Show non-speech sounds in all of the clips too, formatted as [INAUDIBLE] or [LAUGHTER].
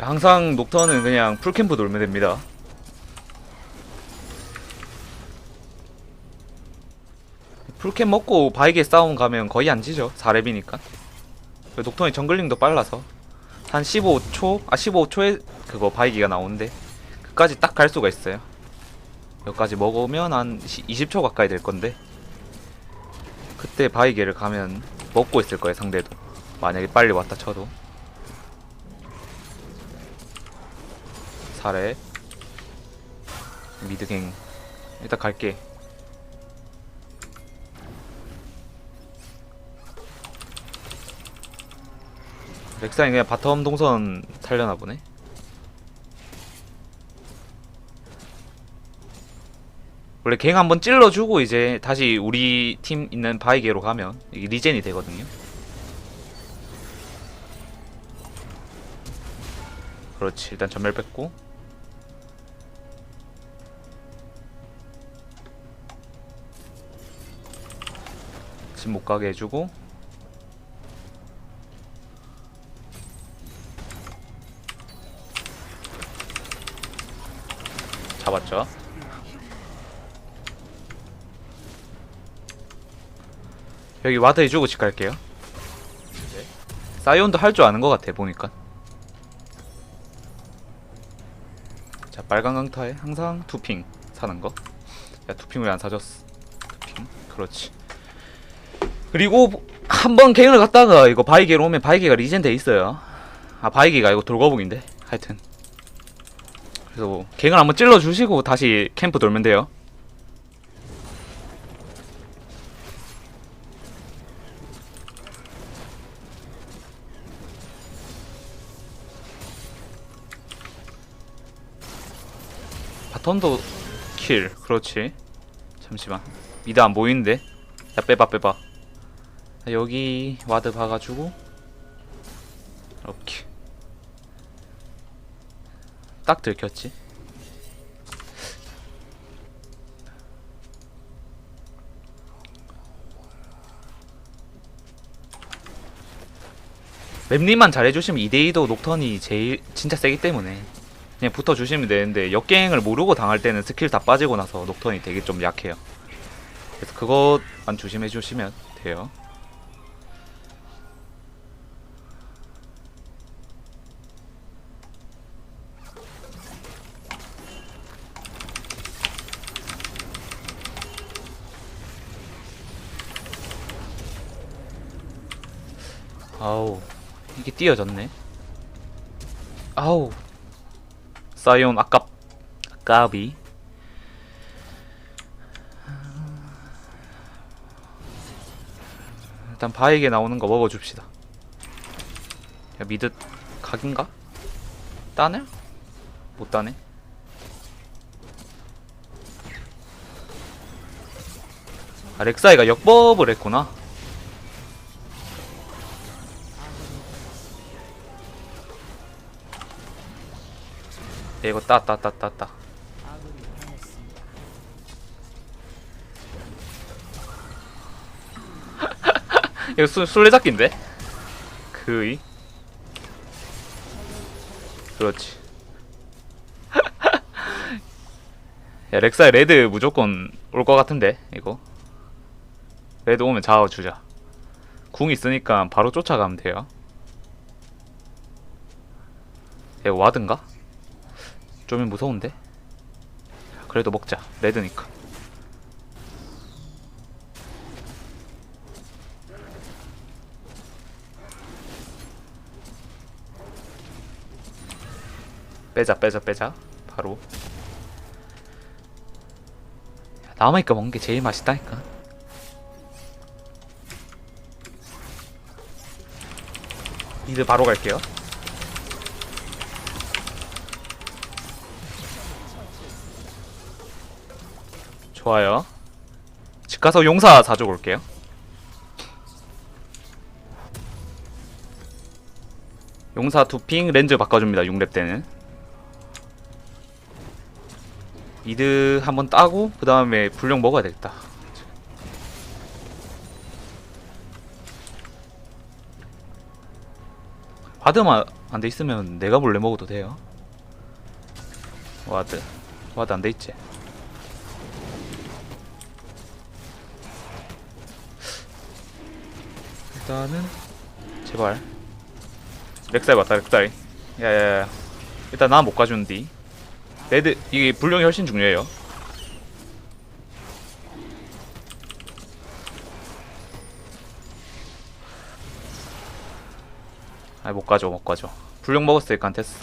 자, 항상 녹턴은 그냥 풀캠프 놀면 됩니다. 풀캠 먹고 바이게 싸움 가면 거의 안 지죠. 4렙이니까. 녹턴이 정글링도 빨라서 한 15초, 아 15초에 그거 바이기가 나오는데 그까지 딱 갈 수가 있어요. 여기까지 먹으면 한 20초 가까이 될 건데 그때 바이게를 가면 먹고 있을 거예요 상대도 만약에 빨리 왔다 쳐도 4렙 미드갱. 일단 갈게. 렉사이 그냥 바텀 동선 탈려나 보네. 원래 갱 한번 찔러주고 이제 다시 우리 팀 있는 바이게로 가면 이게 리젠이 되거든요. 그렇지. 일단 전멸 뺐고 집 못 가게 해주고 잡았죠 여기 와드 해주고 집 갈게요 사이온도 할 줄 아는 것 같아 보니까 자 빨간 강타에 항상 투핑 사는 거. 야 투핑 왜 안 사줬어? 투핑 그렇지. 그리고 한번 갱을 갔다가 이거 바이게로 오면 바이게가 리젠 돼 있어요. 아 바이게가 이거 돌거북인데 하여튼. 그래서 뭐 갱을 한번 찔러 주시고 다시 캠프 돌면 돼요. 바텀도 킬 그렇지 잠시만 미드 안 보이는데 야 빼봐 빼봐 자, 여기 와드 봐가지고. 이렇게 딱 들켰지. 맵님만 잘해주시면 2대2도 녹턴이 제일 진짜 세기 때문에 그냥 붙어주시면 되는데 역갱을 모르고 당할 때는 스킬 다 빠지고 나서 녹턴이 되게 좀 약해요. 그래서 그것 만 조심해 주시면 돼요 아우 이게 띄어졌네. 아우 사이온 아깝 아까비 일단 바에게 나오는 거 먹어줍시다. 야 미드 각인가? 따네? 못 따네? 아 렉사이가 역법을 했구나 이거 따따 따 따 따. [LAUGHS] 이거 술, 술래잡기인데? 그이? 그렇지. [LAUGHS] 야 렉사의 레드 무조건 올 것 같은데 이거? 레드 오면 잡아주자. 궁 있으니까 바로 쫓아가면 돼요. 이거 와든가? 좀 무서운데? 그래도 먹자. 레드니까. 빼자 빼자 빼자. 바로. 야, 남으니까 먹는 게 제일 맛있다니까. 미드 바로 갈게요 좋아요 집 가서 용사 사줘 올게요 용사 두핑 렌즈 바꿔줍니다 6렙 때는 미드 한번 따고 그 다음에 불령 먹어야 되겠다 와드만 안 돼 있으면 내가 몰래 먹어도 돼요. 와드. 와드 안 돼 있지. 일단은 제발. 렉사이 맞다 렉사이. 야야야. 일단 나 못 가주는디 레드 이게 불용이 훨씬 중요해요. 아이 못 가져 못 가져. 불용 먹었으니까 안 됐어.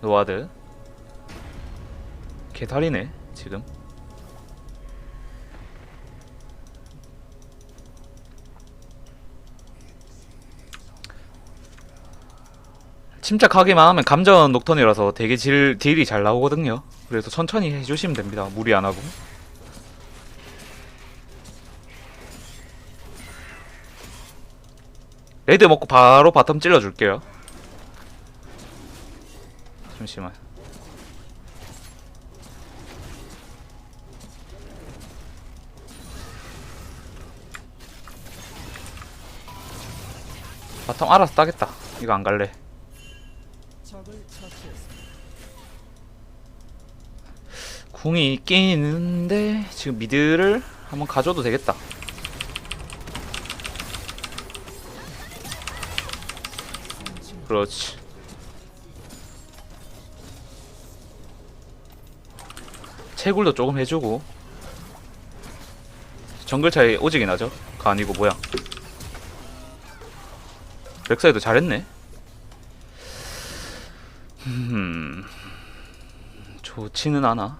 노아드 개살이네 지금. 침착하게만 하면 감전 녹턴이라서 되게 질, 딜이 잘 나오거든요. 그래서 천천히 해주시면 됩니다. 무리 안하고. 레드 먹고 바로 바텀 찔러줄게요. 잠시만 바텀 알아서 따겠다. 이거 안 갈래. 궁이 있긴 있는데 지금 미드를 한번 가져도 되겠다. 그렇지. 채굴도 조금 해주고. 정글 차이 오지게 나죠? 가 아니고 뭐야 렉사이도 잘했네 음 좋지는 않아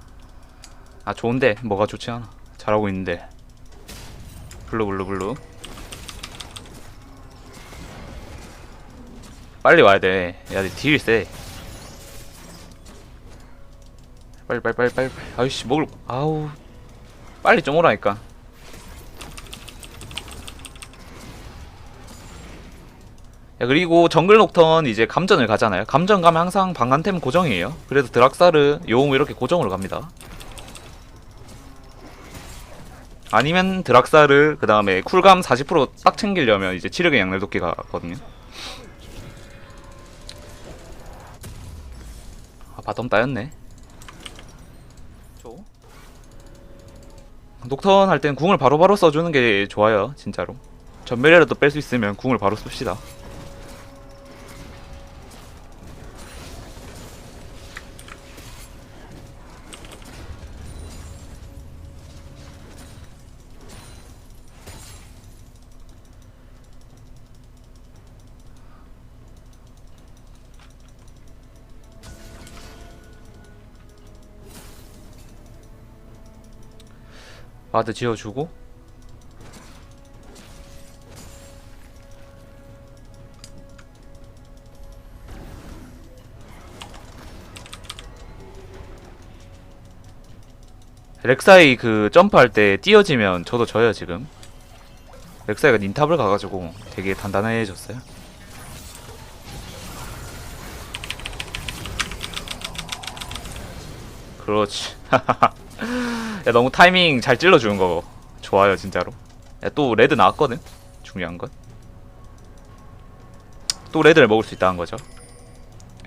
아 좋은데 뭐가 좋지 않아 잘하고 있는데 블루 블루 블루 빨리 와야 돼. 야, 딜 세. 빨리 빨리 빨리. 빨리. 아이씨, 먹을 아우. 빨리 좀 오라니까. 야, 그리고 정글 녹턴 이제 감전을 가잖아요. 감전 가면 항상 방간템 고정이에요. 그래서 드락사르, 요음 이렇게 고정으로 갑니다. 아니면 드락사르, 그 다음에 쿨감 40%딱 챙기려면 이제 치력의 양날 돕기 가거든요. 아, 바텀 따였네. 줘. 녹턴 할 땐 궁을 바로 바로 써주는 게 좋아요, 진짜로. 전멸이라도 뺄 수 있으면 궁을 바로 씁시다. 와드 지어주고. 렉사이 그 점프할 때 띄어지면 저도 져요 지금. 렉사이가 닌탑을 가가지고 되게 단단해졌어요. 그렇지 [LAUGHS] 야 너무 타이밍 잘 찔러주는 거 좋아요 진짜로. 야 또 레드 나왔거든? 중요한 건. 또 레드를 먹을 수 있다는 거죠.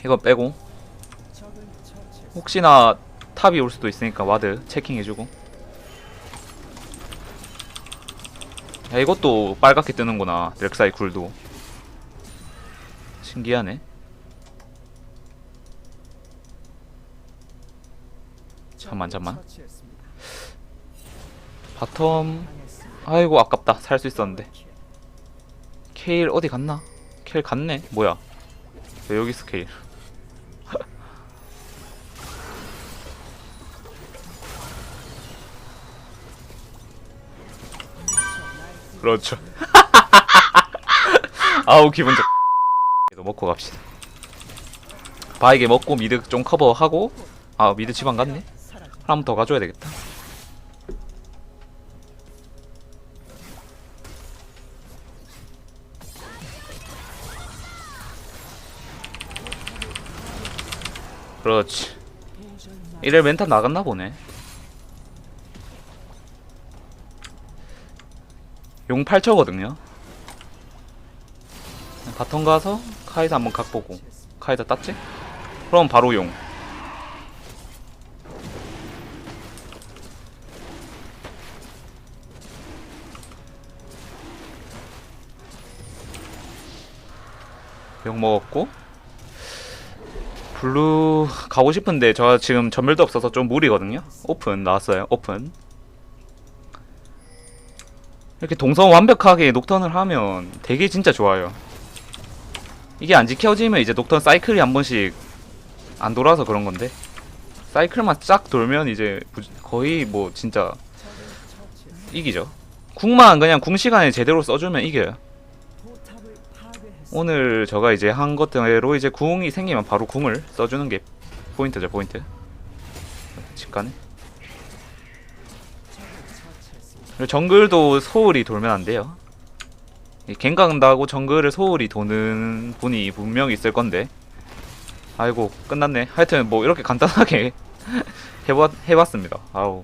이건 빼고. 혹시나 탑이 올 수도 있으니까 와드 체킹해주고. 야 이것도 빨갛게 뜨는구나 렉사이 굴도. 신기하네 잠만 잠만. 바텀. 아이고 아깝다. 살 수 있었는데. 케일 어디 갔나? 케일 갔네. 뭐야? 왜 여기 있어 케일? [LAUGHS] 그렇죠. [LAUGHS] 아우 기분 좋 이거 먹고 갑시다. 바이게 먹고 미드 좀 커버하고. 아 미드 집안 갔네 한 번 더 가져야 되겠다. 그렇지. 이래 멘탈 나갔나 보네. 용 8초거든요. 바텀 가서 카이사 한번 각보고. 카이사 땄지? 그럼 바로 용. 용 먹었고 블루 가고 싶은데 저 지금 전멸도 없어서 좀 무리거든요. 오픈 나왔어요. 오픈. 이렇게 동선 완벽하게 녹턴을 하면 되게 진짜 좋아요. 이게 안 지켜지면 이제 녹턴 사이클이 한 번씩 안 돌아서 그런 건데 사이클만 쫙 돌면 이제 부- 거의 뭐 진짜 이기죠. 궁만 그냥 궁 시간에 제대로 써주면 이겨요. 오늘 제가 이제 한 것대로 이제 궁이 생기면 바로 궁을 써주는 게 포인트죠 포인트. 직관에. 정글도 소울이 돌면 안 돼요. 갱강다고 정글을 소울이 도는 분이 분명히 있을 건데. 아이고 끝났네. 하여튼 뭐 이렇게 간단하게 [LAUGHS] 해봤, 해봤습니다. 아우.